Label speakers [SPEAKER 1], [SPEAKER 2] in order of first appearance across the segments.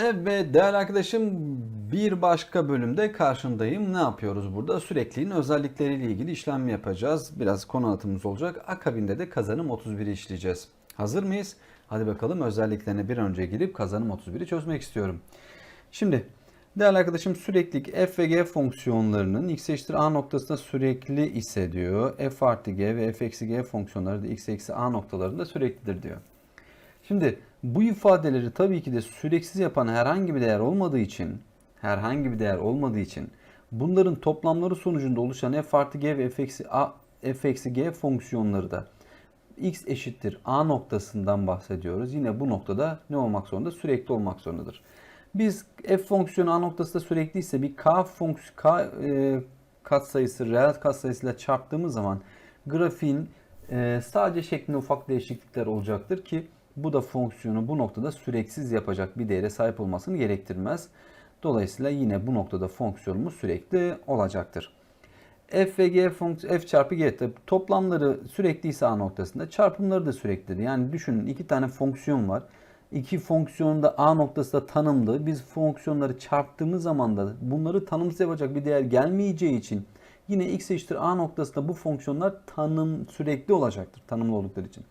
[SPEAKER 1] Evet değerli arkadaşım bir başka bölümde karşındayım. Ne yapıyoruz burada? Sürekliliğin özellikleriyle ilgili işlem yapacağız. Biraz konu anlatımımız olacak. Akabinde de kazanım 31'i işleyeceğiz. Hazır mıyız? Hadi bakalım özelliklerine bir önce girip kazanım 31'i çözmek istiyorum. Şimdi değerli arkadaşım süreklilik f ve g fonksiyonlarının x eşittir a noktasında sürekli ise diyor. f artı g ve f eksi g fonksiyonları da x eksi a noktalarında süreklidir diyor. Şimdi bu ifadeleri tabii ki de süreksiz yapan herhangi bir değer olmadığı için herhangi bir değer olmadığı için bunların toplamları sonucunda oluşan f artı g ve f eksi, a, f eksi g fonksiyonları da x eşittir a noktasından bahsediyoruz. Yine bu noktada ne olmak zorunda? Sürekli olmak zorundadır. Biz f fonksiyonu a noktasında sürekli ise bir k fonksiyon k e, katsayısı reel katsayısıyla çarptığımız zaman grafiğin e, sadece şeklinde ufak değişiklikler olacaktır ki bu da fonksiyonu bu noktada süreksiz yapacak bir değere sahip olmasını gerektirmez. Dolayısıyla yine bu noktada fonksiyonumuz sürekli olacaktır. f ve g fonksiyon f çarpı g tabi toplamları sürekli ise a noktasında çarpımları da süreklidir. Yani düşünün iki tane fonksiyon var. İki fonksiyonun da a noktası da tanımlı. Biz fonksiyonları çarptığımız zaman da bunları tanımsız yapacak bir değer gelmeyeceği için yine x eşittir a noktasında bu fonksiyonlar tanım sürekli olacaktır. Tanımlı oldukları için.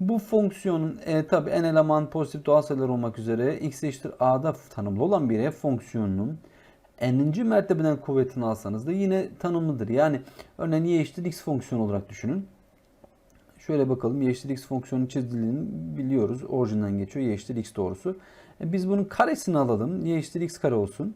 [SPEAKER 1] Bu fonksiyonun e, tabi n eleman pozitif doğal sayılar olmak üzere x eşittir a'da tanımlı olan bir f fonksiyonunun n'inci mertebeden kuvvetini alsanız da yine tanımlıdır. Yani örneğin y eşittir x fonksiyonu olarak düşünün. Şöyle bakalım y eşittir x fonksiyonu çizdiğini biliyoruz. Orijinden geçiyor y eşittir x doğrusu. E, biz bunun karesini alalım. y eşittir x kare olsun.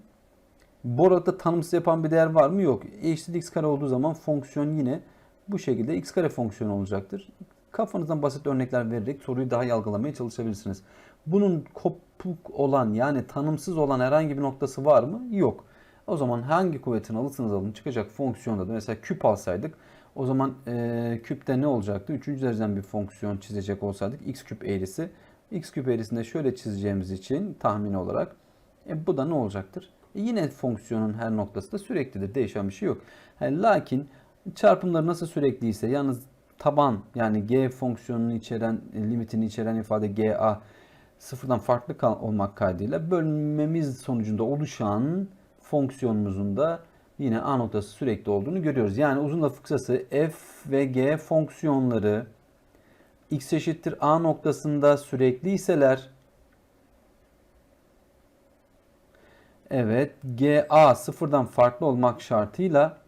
[SPEAKER 1] Bu arada tanımsız yapan bir değer var mı? Yok. y eşittir x kare olduğu zaman fonksiyon yine bu şekilde x kare fonksiyonu olacaktır. Kafanızdan basit örnekler vererek soruyu daha iyi algılamaya çalışabilirsiniz. Bunun kopuk olan yani tanımsız olan herhangi bir noktası var mı? Yok. O zaman hangi kuvvetini alırsanız alın çıkacak fonksiyonda da mesela küp alsaydık o zaman e, küpte ne olacaktı? Üçüncü dereceden bir fonksiyon çizecek olsaydık x küp eğrisi. x küp eğrisinde şöyle çizeceğimiz için tahmin olarak e, bu da ne olacaktır? E, yine fonksiyonun her noktası da süreklidir. Değişen bir şey yok. Yani, lakin çarpımları nasıl sürekliyse yalnız taban yani g fonksiyonunu içeren limitini içeren ifade ga sıfırdan farklı olmak kaydıyla bölmemiz sonucunda oluşan fonksiyonumuzun da yine a noktası sürekli olduğunu görüyoruz. Yani uzun lafı kısası f ve g fonksiyonları x eşittir a noktasında sürekli iseler evet ga sıfırdan farklı olmak şartıyla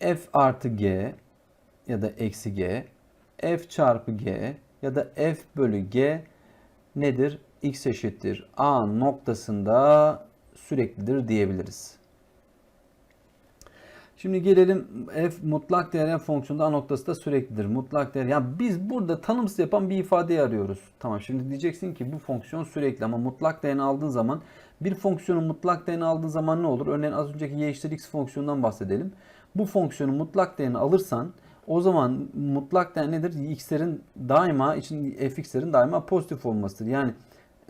[SPEAKER 1] f artı g ya da eksi g f çarpı g ya da f bölü g nedir? x eşittir a noktasında süreklidir diyebiliriz. Şimdi gelelim f mutlak değer f fonksiyonunda a noktası da süreklidir. Mutlak değer. Ya biz burada tanımsız yapan bir ifadeyi arıyoruz. Tamam şimdi diyeceksin ki bu fonksiyon sürekli ama mutlak değerini aldığın zaman bir fonksiyonun mutlak değerini aldığın zaman ne olur? Örneğin az önceki y eşittir x fonksiyonundan bahsedelim. Bu fonksiyonun mutlak değerini alırsan o zaman mutlak değer nedir? X'lerin daima için fx'lerin daima pozitif olmasıdır. Yani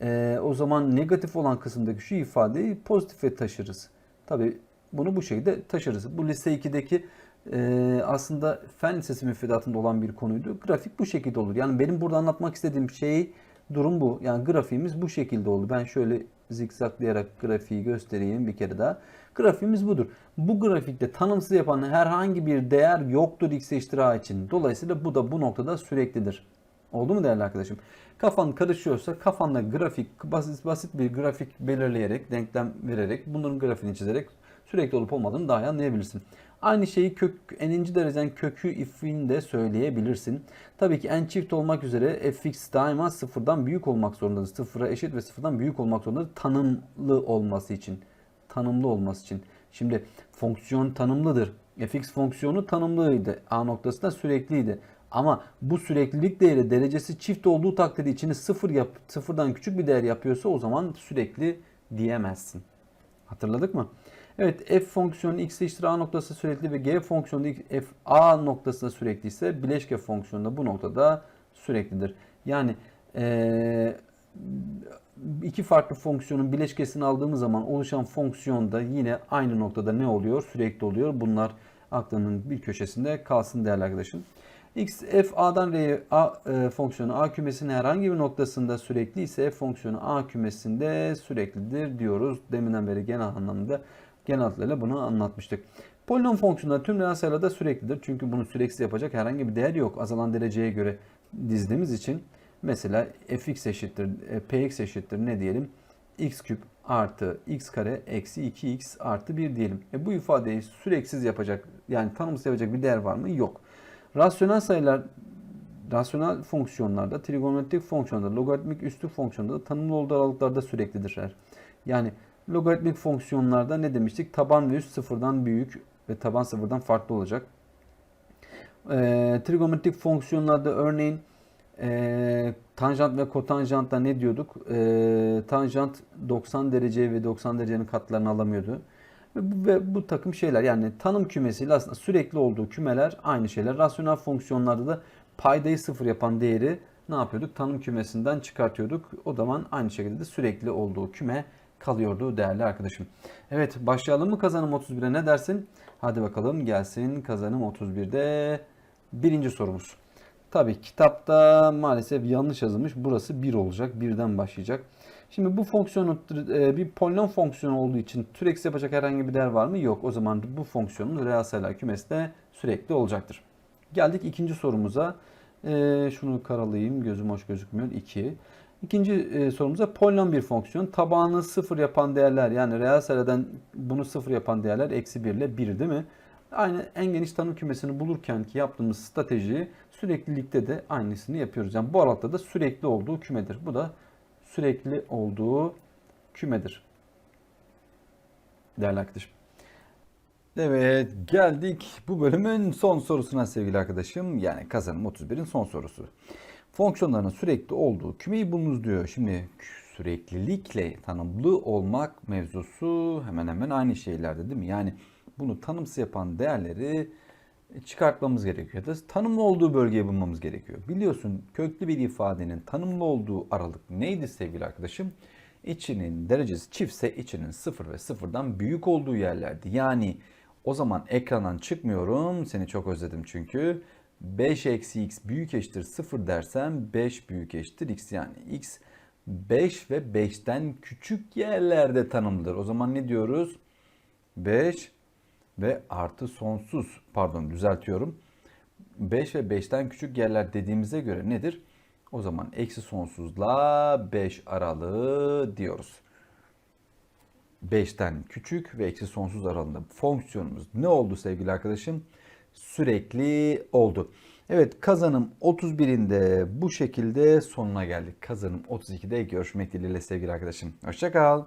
[SPEAKER 1] e, o zaman negatif olan kısımdaki şu ifadeyi pozitife taşırız. Tabi bunu bu şekilde taşırız. Bu lise 2'deki e, aslında fen lisesi müfredatında olan bir konuydu. Grafik bu şekilde olur. Yani benim burada anlatmak istediğim şey durum bu. Yani grafiğimiz bu şekilde oldu. Ben şöyle zikzaklayarak grafiği göstereyim bir kere daha. Grafiğimiz budur. Bu grafikte tanımsız yapan herhangi bir değer yoktur x eşittir a için. Dolayısıyla bu da bu noktada süreklidir. Oldu mu değerli arkadaşım? Kafan karışıyorsa kafanda grafik, basit, basit bir grafik belirleyerek, denklem vererek, bunların grafiğini çizerek sürekli olup olmadığını daha iyi anlayabilirsin. Aynı şeyi kök n'inci dereceden kökü ifinde söyleyebilirsin. Tabii ki n çift olmak üzere fx daima sıfırdan büyük olmak zorundadır. Sıfıra eşit ve sıfırdan büyük olmak zorundadır. Tanımlı olması için. Tanımlı olması için. Şimdi fonksiyon tanımlıdır. fx fonksiyonu tanımlıydı. A noktasında sürekliydi. Ama bu süreklilik değeri derecesi çift olduğu takdirde içini sıfır yap, sıfırdan küçük bir değer yapıyorsa o zaman sürekli diyemezsin. Hatırladık mı? Evet f fonksiyonu x eşittir a noktası sürekli ve g fonksiyonu f a noktasında sürekli ise bileşke fonksiyonu da bu noktada süreklidir. Yani ee, iki farklı fonksiyonun bileşkesini aldığımız zaman oluşan fonksiyon da yine aynı noktada ne oluyor? Sürekli oluyor. Bunlar aklının bir köşesinde kalsın değerli arkadaşım. X f a'dan r'ye a e, fonksiyonu a kümesinin herhangi bir noktasında sürekli ise f fonksiyonu a kümesinde süreklidir diyoruz. Deminden beri genel anlamda genel adlarıyla bunu anlatmıştık. Polinom fonksiyonları tüm reel sayılarda süreklidir. Çünkü bunu süreksiz yapacak herhangi bir değer yok. Azalan dereceye göre dizdiğimiz için mesela fx eşittir, e, px eşittir ne diyelim? x küp artı x kare eksi 2x artı 1 diyelim. E bu ifadeyi süreksiz yapacak yani tanımsız yapacak bir değer var mı? Yok. Rasyonel sayılar rasyonel fonksiyonlarda, trigonometrik fonksiyonlarda, logaritmik üstü fonksiyonlarda tanımlı olduğu aralıklarda süreklidirler. Yani logaritmik fonksiyonlarda ne demiştik? Taban ve üst sıfırdan büyük ve taban sıfırdan farklı olacak. E, trigonometrik fonksiyonlarda örneğin e, tanjant ve kotanjantta ne diyorduk? E, tanjant 90 derece ve 90 derecenin katlarını alamıyordu. Ve bu, takım şeyler yani tanım kümesiyle aslında sürekli olduğu kümeler aynı şeyler. Rasyonel fonksiyonlarda da paydayı sıfır yapan değeri ne yapıyorduk? Tanım kümesinden çıkartıyorduk. O zaman aynı şekilde de sürekli olduğu küme kalıyordu değerli arkadaşım. Evet başlayalım mı kazanım 31'e ne dersin? Hadi bakalım gelsin kazanım 31'de birinci sorumuz. Tabii kitapta maalesef yanlış yazılmış. Burası 1 olacak. 1'den başlayacak. Şimdi bu fonksiyonun e, bir polinom fonksiyonu olduğu için türeksi yapacak herhangi bir değer var mı? Yok. O zaman bu fonksiyonun reel sayılar kümesi de sürekli olacaktır. Geldik ikinci sorumuza. E, şunu karalayayım. Gözüm hoş gözükmüyor. 2. İkinci e, sorumuza polinom bir fonksiyon. Tabanı sıfır yapan değerler yani reel sayılardan bunu sıfır yapan değerler eksi 1 ile 1 değil mi? Aynı en geniş tanım kümesini bulurken ki yaptığımız strateji süreklilikte de aynısını yapıyoruz. Yani bu aralıkta da sürekli olduğu kümedir. Bu da sürekli olduğu kümedir. Değerli arkadaşım. Evet geldik bu bölümün son sorusuna sevgili arkadaşım. Yani kazanım 31'in son sorusu. Fonksiyonların sürekli olduğu kümeyi bulunuz diyor. Şimdi süreklilikle tanımlı olmak mevzusu hemen hemen aynı şeylerde değil mi? Yani bunu tanımsız yapan değerleri çıkartmamız gerekiyor. Da tanımlı olduğu bölgeyi bulmamız gerekiyor. Biliyorsun köklü bir ifadenin tanımlı olduğu aralık neydi sevgili arkadaşım? İçinin derecesi çiftse içinin sıfır ve sıfırdan büyük olduğu yerlerdi. Yani o zaman ekrandan çıkmıyorum. Seni çok özledim çünkü. 5 eksi x büyük eşittir 0 dersem 5 büyük eşittir x yani x 5 ve 5'ten küçük yerlerde tanımlıdır. O zaman ne diyoruz? 5 ve artı sonsuz pardon düzeltiyorum. 5 ve 5'ten küçük yerler dediğimize göre nedir? O zaman eksi sonsuzla 5 aralığı diyoruz. 5'ten küçük ve eksi sonsuz aralığında fonksiyonumuz ne oldu sevgili arkadaşım? Sürekli oldu. Evet kazanım 31'inde bu şekilde sonuna geldik. Kazanım 32'de görüşmek dileğiyle sevgili arkadaşım. Hoşçakal.